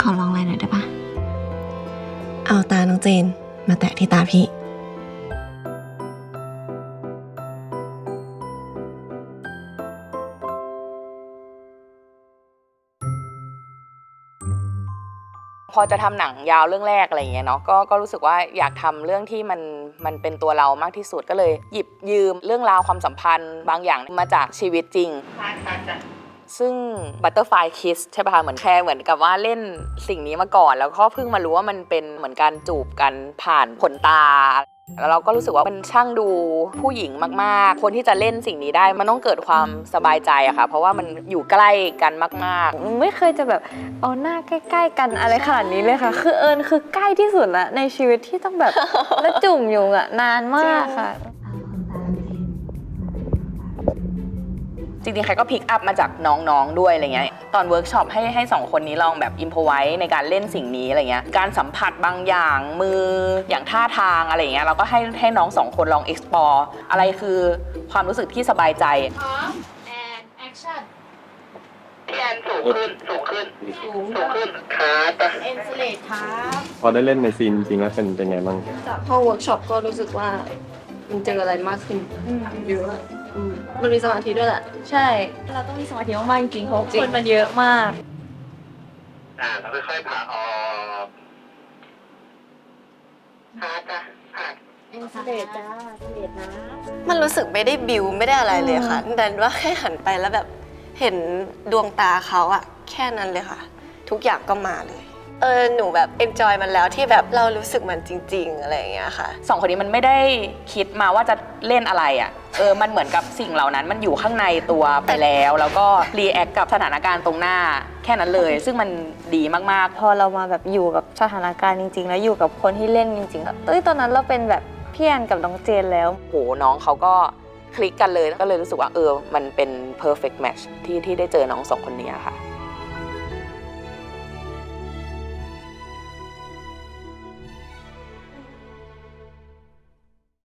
ขอลองอะไรหน่อยได้ปะเอาตาน้องเจน มาแตะที่ตาพี่ พอจะทำหนังยาวเรื่องแรกอะไรอย่างเงี้ยเนาะก็ก็รู้สึกว่าอยากทำเรื่องที่มันมันเป็นตัวเรามากที่สุดก็เลย หยิบยืมเรื่องราวความสัมพันธ์ บางอย่างมาจากชีวิตจริง ซึ่ง Butterfly Kiss ใช่ป่ะคะเหมือนแค่เหมือนกับว่าเล่นสิ่งนี้มาก่อน แล้วก็เพิ่งมารู้ว่ามันเป็นเหมือนการจูบกันผ่านขนตา แล้วเราก็รู้สึกว่ามันช่างดูผู้หญิงมากๆ คนที่จะเล่นสิ่งนี้ได้มันต้องเกิดความสบายใจอะค่ะ เพราะว่ามันอยู่ใกล้กันมาก ๆ ไม่เคยจะแบบเอาหน้าใกล้ ๆ กันอะไรขนาดนี้เลยค่ะ คือเอิญคือใกล้ที่สุดละในชีวิตที่ต้องแบบ แล้วจุ่มอยู่อะนานมากค่ะ จริงๆ ใครก็พิกอัพมาจากน้องๆ ด้วยอะไรเงี้ย ตอนเวิร์กช็อปให้ให้สองคนนี้ลองแบบอิมพอไว้ในการเล่นสิ่งนี้อะไรเงี้ย การสัมผัสบางอย่างมืออย่างท่าทางอะไรเงี้ยเราก็ให้ให้น้องสองคนลอง explore อะไรคือความรู้สึกที่สบายใจพี่แอนสูงขึ้นสูงขึ้นสูงขึ้นขาตะพอได้เล่นในซีนจริงๆแล้วเป็นเป็นไงบ้าง จากห้องเวิร์กช็อปก็รู้สึกว่ามันเจออะไรมากขึ้นเยอะอื มมันมีสมาธิด้วยแหละ ใช่ เราต้องมีสมาธิมากๆจริงๆเพราะคนมันเยอะมาก อ่าแล้วค่อยๆผ่าออกขาตะผ่ามันรู้สึกไม่ได้บิวไม่ได้อะไรเลยค่ะแต่ว่าแค่หันไปแล้วแบบเห็นดวงตาเขาอะแค่นั้นเลยค่ะ ทุกอย่างก็มาเลย เออหนูแบบเอนจอยมันแล้วที่แบบเรารู้สึกมันจริง ๆ อะไรอย่างเงี้ยค่ะ สองคนนี้มันไม่ได้คิดมาว่าจะเล่นอะไรอะ่ะ เออมันเหมือนกับสิ่งเหล่านั้นมันอยู่ข้างในตัวไปแล้ว แล้วก็รีแอคกับสถานการณ์ตรงหน้าแค่นั้นเลย ซึ่งมันดีมากๆพอเรามาแบบอยู่กับสถานการณ์จริง ๆ แล้วอยู่กับคนที่เล่นจริงๆอะเอ้ยตอนนั้นเราเป็นแบบพี่แอนกับน้องเจนแล้วโหน้องเขาก็คลิกกันเลยก็เลยรู้สึกว่าเออมันเป็น perfect match ที่ที่ได้เจอน้องสองคนนี้ค่ะ